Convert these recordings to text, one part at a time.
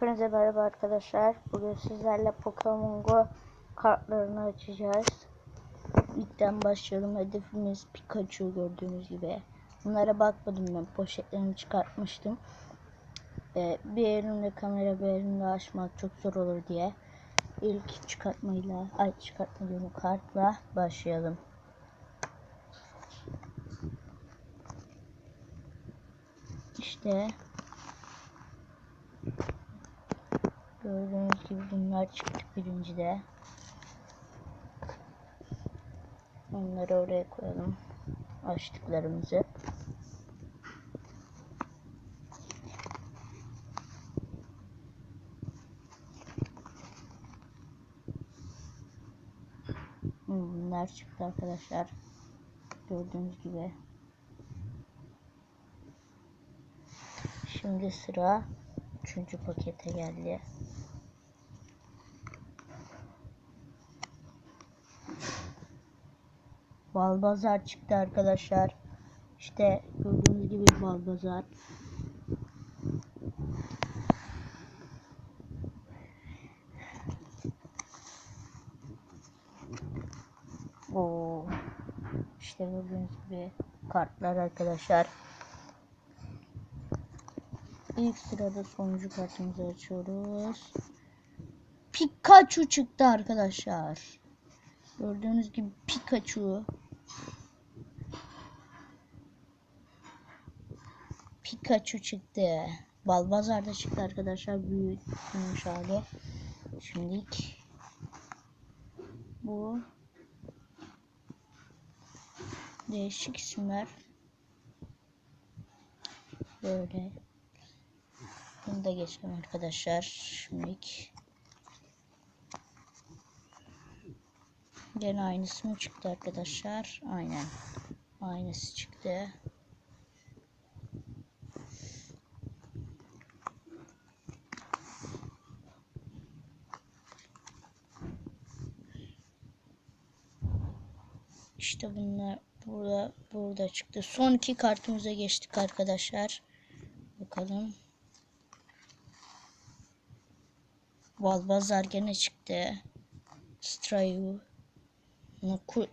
Hepinize merhaba arkadaşlar. Bugün sizlerle Pokemon Go kartlarını açacağız. İlkten başlayalım. Hedefimiz Pikachu gördüğünüz gibi. Bunlara bakmadım ben. Poşetlerini çıkartmıştım. Ee, bir elimle kamera bir elimle açmak çok zor olur diye. İlk çıkartmayla, ay çıkartma kartla başlayalım. İşte Gördüğünüz gibi bunlar çıktı birincide. Onları oraya koyalım. Açtıklarımızı. Bunlar çıktı arkadaşlar. Gördüğünüz gibi. Şimdi sıra üçüncü pakete geldi. Balbazar çıktı arkadaşlar. İşte gördüğünüz gibi Balbazar. Oo. İşte gördüğünüz gibi kartlar arkadaşlar. İlk sırada sonuncu kartımızı açıyoruz. Pikachu çıktı arkadaşlar. Gördüğünüz gibi Pikachu. Pikachu çıktı. Balbazar da çıktı arkadaşlar. Büyütmüş hali. Şimdilik bu değişik isimler. Böyle. Bunu da geçelim arkadaşlar. Şimdilik Gene aynısı mı çıktı arkadaşlar? Aynen. Aynısı çıktı. İşte bunlar burada burada çıktı. Son iki kartımıza geçtik arkadaşlar. Bakalım. Balbazar gene çıktı. Strayu. Nuku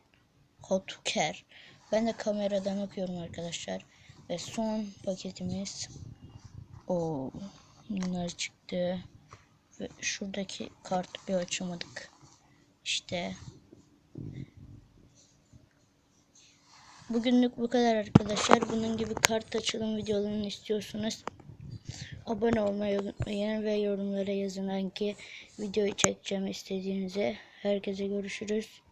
Hotuker. Ben de kameradan okuyorum arkadaşlar. Ve son paketimiz. O bunlar çıktı. Ve şuradaki kartı bir açamadık. İşte. Bugünlük bu kadar arkadaşlar. Bunun gibi kart açılım videolarını istiyorsanız abone olmayı unutmayın ve yorumlara yazın hangi videoyu çekeceğim istediğinize. Herkese görüşürüz.